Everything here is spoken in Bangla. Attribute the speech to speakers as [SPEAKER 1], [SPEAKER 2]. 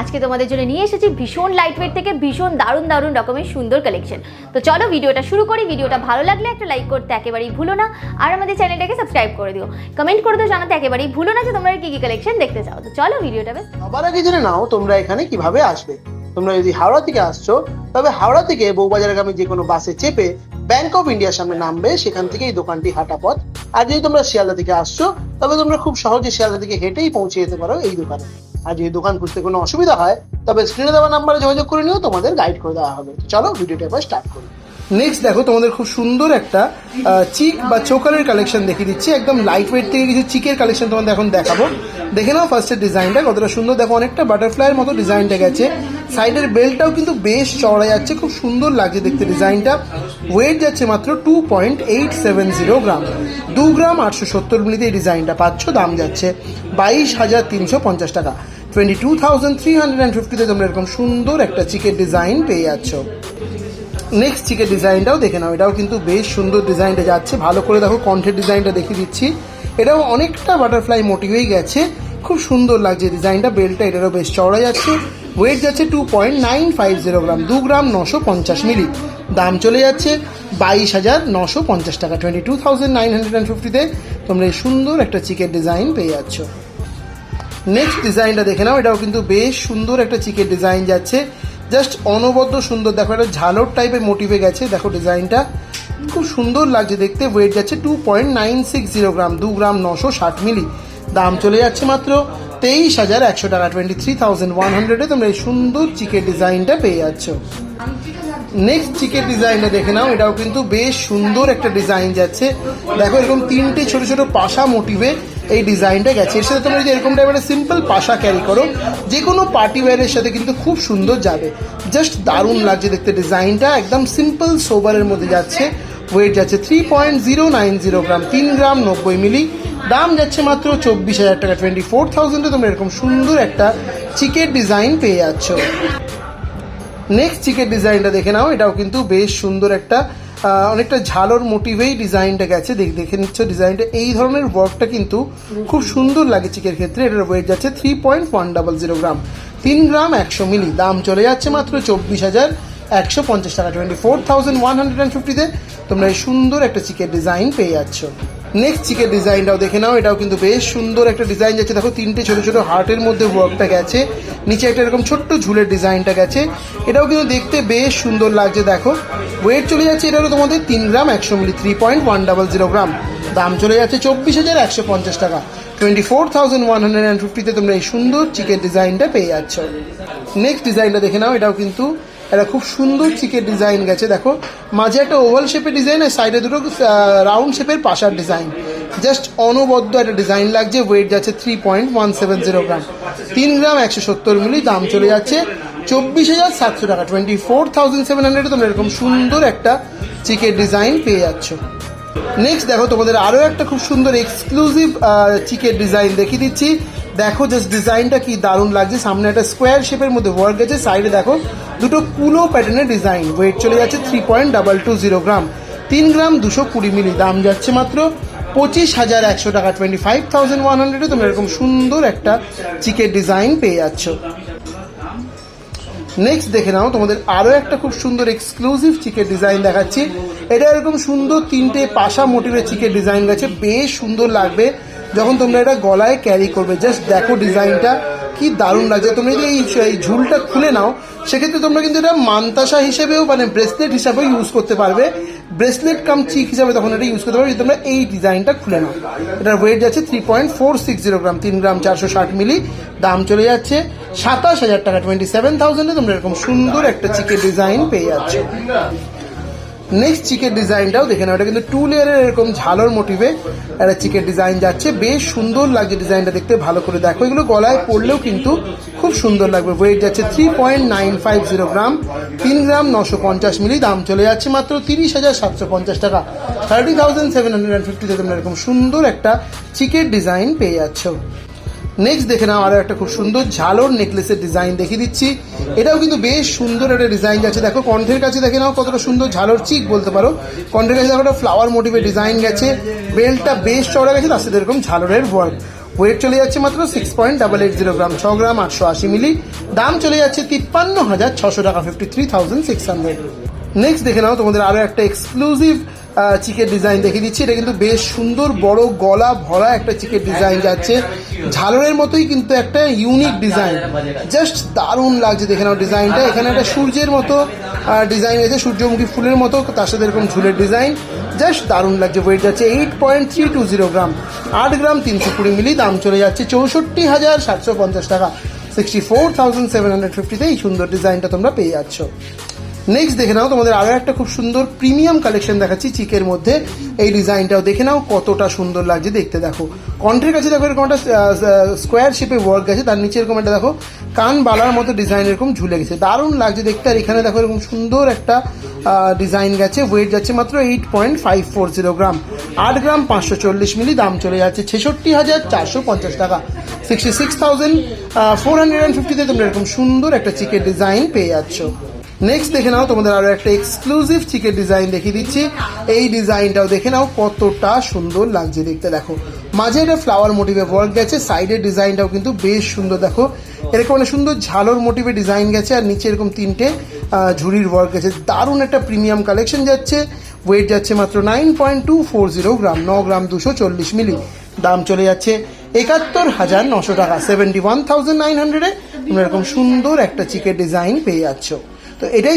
[SPEAKER 1] আজকে তোমাদের জন্য নিয়ে এসেছি ভীষণ লাইট ওয়েট থেকে ভীষণ দারুণ দারুণ রকমের সুন্দর কালেকশন তো চলো ভিডিওটা শুরু করি। ভিডিওটা ভালো লাগলে একটা লাইক করতে একেবারেই ভুলো না। আর আমাদের চ্যানেলটাকে সাবস্ক্রাইব করে দিও। কমেন্ট করে দিও, জানাতে একেবারেই ভুলো না যে তোমরা কি কি কালেকশন দেখতে চাও। তো চলো ভিডিওটা বেশ।
[SPEAKER 2] সবার আগে জেনে নাও তোমরা এখানে কীভাবে আসবে। তোমরা যদি হাওড়া থেকে আসছো, তবে হাওড়া থেকে বউবাজারগামী যে কোনো বাসে চেপে ব্যাংক অফ ইন্ডিয়ার সামনে নামবে। সেখান থেকে এই দোকানটি হাঁটা পথ। আর যদি তোমরা শিয়ালদা থেকে আসছো, তবে তোমরা খুব সহজে শিয়ালদা থেকে হেঁটেই পৌঁছে যেতে পারো এই দোকানে। আর যদি দোকান খুঁজতে কোনো অসুবিধা হয়, তবে স্ক্রিনে দেওয়া নাম্বারে যোগাযোগ করে নিও তোমাদের গাইড করে দেওয়া হবে। চলো, ভিডিওটা এবার স্টার্ট করি। নেক্সট দেখো, তোমাদের খুব সুন্দর একটা চিক বা চোকারের কালেকশন দেখিয়ে দিচ্ছি। একদম লাইট ওয়েট থেকে কিছু চিকের কালেকশন তোমাদের এখন দেখাবো। দেখে নাও ফার্স্টের ডিজাইনটা কতটা সুন্দর। দেখো, অনেকটা বাটারফ্লাইয়ের মতো ডিজাইনটা গেছে। সাইডের বেল্টটাও কিন্তু বেশ চওড়া যাচ্ছে, খুব সুন্দর লাগছে দেখতে ডিজাইনটা ওয়েট যাচ্ছে মাত্র two point eight seven zero gram. দু গ্রাম আটশো সত্তর মিলিতে এই ডিজাইনটা পাচ্ছ দাম যাচ্ছে বাইশ হাজার তিনশো পঞ্চাশ টাকা। Twenty two thousand three hundred and ফিফটিতে তোমরা এরকম সুন্দর একটা চিকের ডিজাইন পেয়ে যাচ্ছ। নেক্সট চিকের ডিজাইনটাও দেখে নাও, এটাও কিন্তু বেশ সুন্দর ডিজাইনটা যাচ্ছে। ভালো করে দেখো, কণ্ঠের ডিজাইনটা দেখিয়ে দিচ্ছি। এটাও অনেকটা বাটারফ্লাই মোটিভেই গেছে। খুব সুন্দর লাগছে ডিজাইনটা, বেলটা এটারও বেশ চওড়া যাচ্ছে। ওয়েট যাচ্ছে two point nine five zero gram, দু গ্রাম নশো পঞ্চাশ মিলি দাম চলে যাচ্ছে বাইশ হাজার নশো পঞ্চাশ টাকা। Twenty two thousand nine hundred and ফিফটিতে তোমরা এই সুন্দর একটা চিকের ডিজাইন পেয়ে যাচ্ছ। নেক্সট ডিজাইনটা দেখে নাও, এটাও কিন্তু বেশ সুন্দর একটা চিকের ডিজাইন যাচ্ছে। জাস্ট অনবদ্য সুন্দর, দেখো একটা ঝালর টাইপের মোটিভে গেছে, দেখো ডিজাইনটা খুব সুন্দর লাগছে দেখতে ওয়েট যাচ্ছে two point nine six zero gram, দু গ্রাম নশো ষাট মিলি। দাম চলে যাচ্ছে মাত্র তেইশ হাজার একশো টাকা টোয়েন্টি থ্রি থাউজেন্ড ওয়ান হান্ড্রেডে তোমরা এই সুন্দর চিকের ডিজাইনটা পেয়ে যাচ্ছ। নেক্সট চিকের ডিজাইনটা দেখে নাও, এটাও কিন্তু বেশ সুন্দর একটা ডিজাইন যাচ্ছে। দেখো এরকম তিনটে ছোট ছোট পাশা মোটিভে এই ডিজাইনটা গেছে। এর সাথে তোমরা যদি এরকম টাইপের সিম্পল পাশা ক্যারি করো যে কোনো পার্টি ওয়্যারের সাথে কিন্তু খুব সুন্দর যাবে। জাস্ট দারুণ লাগছে দেখতে ডিজাইনটা একদম সিম্পল সোবারের মধ্যে যাচ্ছে। ওয়েট যাচ্ছে three point zero nine zero gram তিন গ্রাম নব্বই মিলি দাম যাচ্ছে মাত্র চব্বিশ হাজার টাকা। টোয়েন্টি ফোর থাউজেন্ডে তোমরা এরকম সুন্দর একটা চিকের ডিজাইন পেয়ে যাচ্ছ। নেক্সট চিকের ডিজাইনটা দেখে নাও। এটাও কিন্তু বেশ সুন্দর একটা অনেকটা ঝালোর মোটিভেই ডিজাইনটা গেছে। দেখ, দেখে নিচ্ছ ডিজাইনটা এই ধরনের ওয়ার্কটা কিন্তু খুব সুন্দর লাগে চিকের ক্ষেত্রে। এটার ওয়েট যাচ্ছে three point one double zero gram তিন গ্রাম একশো মিলি। দাম চলে যাচ্ছে মাত্র চব্বিশ হাজার একশো পঞ্চাশ টাকা। Twenty four thousand one hundred and ফিফটিতে তোমরা এই সুন্দর একটা চিকের ডিজাইন পেয়ে যাচ্ছ। নেক্সট চিকের ডিজাইনটাও দেখে নাও, এটাও কিন্তু বেশ সুন্দর একটা ডিজাইন যাচ্ছে। দেখো, তিনটে ছোট ছোট হার্টের মধ্যে ওয়ার্কটা গেছে, নিচে একটা এরকম ছোট্ট ঝুলের ডিজাইনটা গেছে। এটাও কিন্তু দেখতে বেশ সুন্দর লাগছে, দেখো। ওয়েট চলে যাচ্ছে এটারও তোমাদের তিন গ্রাম একশো milli three point one double zero gram. দাম চলে যাচ্ছে চব্বিশ হাজার একশো পঞ্চাশ টাকা। Twenty four thousand one hundred and ফিফটিতে তোমরা এই সুন্দর চিকের ডিজাইনটা পেয়ে যাচ্ছ। নেক্সট ডিজাইনটা দেখে নাও, এটাও কিন্তু একটা খুব সুন্দর চিকের ডিজাইন গেছে, দেখো। মাঝে একটা ওভাল শেপের ডিজাইন আর সাইডে দুটো রাউন্ড শেপের পাশার ডিজাইন। জাস্ট অনবদ্য একটা ডিজাইন লাগছে ওয়েট যাচ্ছে three point one seven zero gram তিন গ্রাম একশো সত্তর মিলি, দাম চলে যাচ্ছে চব্বিশ হাজার সাতশো টাকা। টোয়েন্টি ফোর থাউজেন্ড সেভেন হান্ড্রেডে তোমরা এরকম সুন্দর একটা চিকের ডিজাইন পেয়ে যাচ্ছ। নেক্সট দেখো, তোমাদের আরও একটা খুব সুন্দর এক্সক্লুসিভ চিকের ডিজাইন দেখিয়ে দিচ্ছি। দেখো জাস্ট ডিজাইনটা কি দারুণ লাগছে। সামনে একটা স্কোয়ার শেপের মধ্যে ওয়ার্ক গেছে। সাইডে দেখো দুটো কুলো প্যাটার্নের ডিজাইন। ওয়েট চলে যাচ্ছে three point double two zero gram. তিন গ্রাম দুশো কুড়ি মিলি, দাম যাচ্ছে মাত্র পঁচিশ হাজার একশো টাকা টোয়েন্টি ফাইভ থাউজেন্ড ওয়ান হান্ড্রেডে তোমরা এরকম সুন্দর একটা চিকের ডিজাইন পেয়ে যাচ্ছ। নেক্সট দেখে নাও, তোমাদের আরও একটা খুব সুন্দর এক্সক্লুসিভ চিকের ডিজাইন দেখাচ্ছি। এটা এরকম সুন্দর তিনটে পাশা মোটিভের চিকের ডিজাইন গেছে, বেশ সুন্দর লাগবে। যখন তোমরা এটা গলায় ক্যারি করবে জাস্ট দেখো ডিজাইনটা। কি দারুণ লাগছে। তুমি যদি এই ঝুলটা খুলে নাও, সেক্ষেত্রে তোমরা কিন্তু এটা মান্তাসা হিসেবেও মানে ব্রেসলেট হিসাবেও ইউজ করতে পারবে। ব্রেসলেট কাম চিক হিসাবে তখন এটা ইউজ করতে পারবে যদি তোমরা এই ডিজাইনটা খুলে নাও। এটার ওয়েট যাচ্ছে three point four six zero gram তিন গ্রাম চারশো ষাট মিলি দাম চলে যাচ্ছে সাতাশ হাজার টাকা টোয়েন্টি সেভেন থাউজেন্ডে তোমরা এরকম সুন্দর একটা চিকের ডিজাইন পেয়ে যাচ্ছ। নেক্সট চিকের ডিজাইনটাও দেখে নাও। এটা কিন্তু টু লেয়ারের এরকম ঝালোর মোটিভে একটা চিকের ডিজাইন যাচ্ছে। বেশ সুন্দর লাগছে ডিজাইনটা দেখতে, ভালো করে দেখো। এগুলো গলায় পড়লেও কিন্তু খুব সুন্দর লাগবে। ওয়েট যাচ্ছে three point nine five zero gram. তিন গ্রাম নশো পঞ্চাশ মিলি, দাম চলে যাচ্ছে মাত্র তিরিশ হাজার সাতশো পঞ্চাশ টাকা। Thirty thousand seven hundred and fifty এরকম সুন্দর একটা চিকের ডিজাইন পেয়ে যাচ্ছ। নেক্সট দেখে নাও আরও একটা খুব সুন্দর ঝালোর নেকলেসের ডিজাইন দেখিয়ে দিচ্ছি। এটাও কিন্তু বেশ সুন্দর একটা ডিজাইন যাচ্ছে। দেখো, কণ্ঠের কাছে দেখে নাও, কতটা সুন্দর ঝালোর চিক বলতে পারো। কণ্ঠের কাছে দেখো, একটা ফ্লাওয়ার মোটিভের ডিজাইন গেছে। বেল্টটা বেশ চড়া গেছে, তার সাথে এরকম ঝালরের ওয়ার্ক ওয়েট চলে যাচ্ছে মাত্র six point double eight zero gram ছ গ্রাম আটশো আশি মিলি দাম চলে যাচ্ছে তিপ্পান্ন হাজার ছশো টাকা fifty three thousand six hundred next দেখে নাও, তোমাদের আরও একটা এক্সক্লুসিভ চিকের ডিজাইন দেখে দিচ্ছি। এটা কিন্তু বেশ সুন্দর, বড়, গলা ভরা একটা চিকের ডিজাইন যাচ্ছে। ঝালরের মতোই কিন্তু একটা ইউনিক ডিজাইন। জাস্ট দারুণ লাগছে দেখে নাও ডিজাইনটা। এখানে একটা সূর্যের মতো ডিজাইন আছে, সূর্যমুখী ফুলের মতো, তার সাথে এরকম ঝুলের ডিজাইন। জাস্ট দারুণ লাগছে ওয়েট যাচ্ছে। Eight point three two zero gram আট গ্রাম তিনশো কুড়ি মিলি দাম চলে যাচ্ছে চৌষট্টি হাজার সাতশো পঞ্চাশ টাকা। Sixty four thousand seven hundred ফিফটিতে এই সুন্দর ডিজাইনটা তোমরা পেয়ে যাচ্ছ। নেক্সট দেখে নাও, তোমাদের আরও একটা খুব সুন্দর প্রিমিয়াম কালেকশন দেখাচ্ছি চিকের মধ্যে। এই ডিজাইনটাও দেখে নাও, কতটা সুন্দর লাগছে দেখতে দেখো। কণ্ঠের কাছে দেখো এরকম একটা স্কোয়ার শেপে ওয়ার্ক গেছে তার নিচে এরকম একটা দেখো, কান বালার মতো ডিজাইন এরকম ঝুলে গেছে। দারুণ লাগছে দেখতে, আর এখানে দেখো এরকম সুন্দর একটা ডিজাইন গেছে ওয়েট যাচ্ছে মাত্র eight point five four zero gram আট গ্রাম পাঁচশো চল্লিশ মিলি দাম চলে যাচ্ছে ছেষট্টি হাজার চারশো পঞ্চাশ টাকা। Sixty six thousand four hundred and ফিফটিতে তোমরা এরকম সুন্দর একটা চিকের ডিজাইন পেয়ে যাচ্ছ। নেক্সট দেখে নাও, তোমাদের আরও একটা এক্সক্লুসিভ চিকের ডিজাইন দেখিয়ে দিচ্ছি। এই ডিজাইনটাও দেখে নাও, কতটা সুন্দর লাগছে দেখতে, দেখো। মাঝে একটা ফ্লাওয়ার মোটিভে ওয়ার্ক গেছে সাইডের ডিজাইনটাও কিন্তু বেশ সুন্দর, দেখো। এরকম একটা সুন্দর ঝালোর মোটিভে ডিজাইন গেছে, আর নিচে এরকম তিনটে ঝুড়ির ওয়ার্ক গেছে। দারুণ একটা প্রিমিয়াম কালেকশন যাচ্ছে ওয়েট যাচ্ছে মাত্র nine point two four zero gram, ন গ্রাম দুশো চল্লিশ মিলি দাম চলে যাচ্ছে একাত্তর হাজার নশো টাকা সেভেন্টি ওয়ান থাউজেন্ড নাইন হান্ড্রেডে তোমরা এরকম সুন্দর একটা চিকের ডিজাইন পেয়ে যাচ্ছ। তো এটাই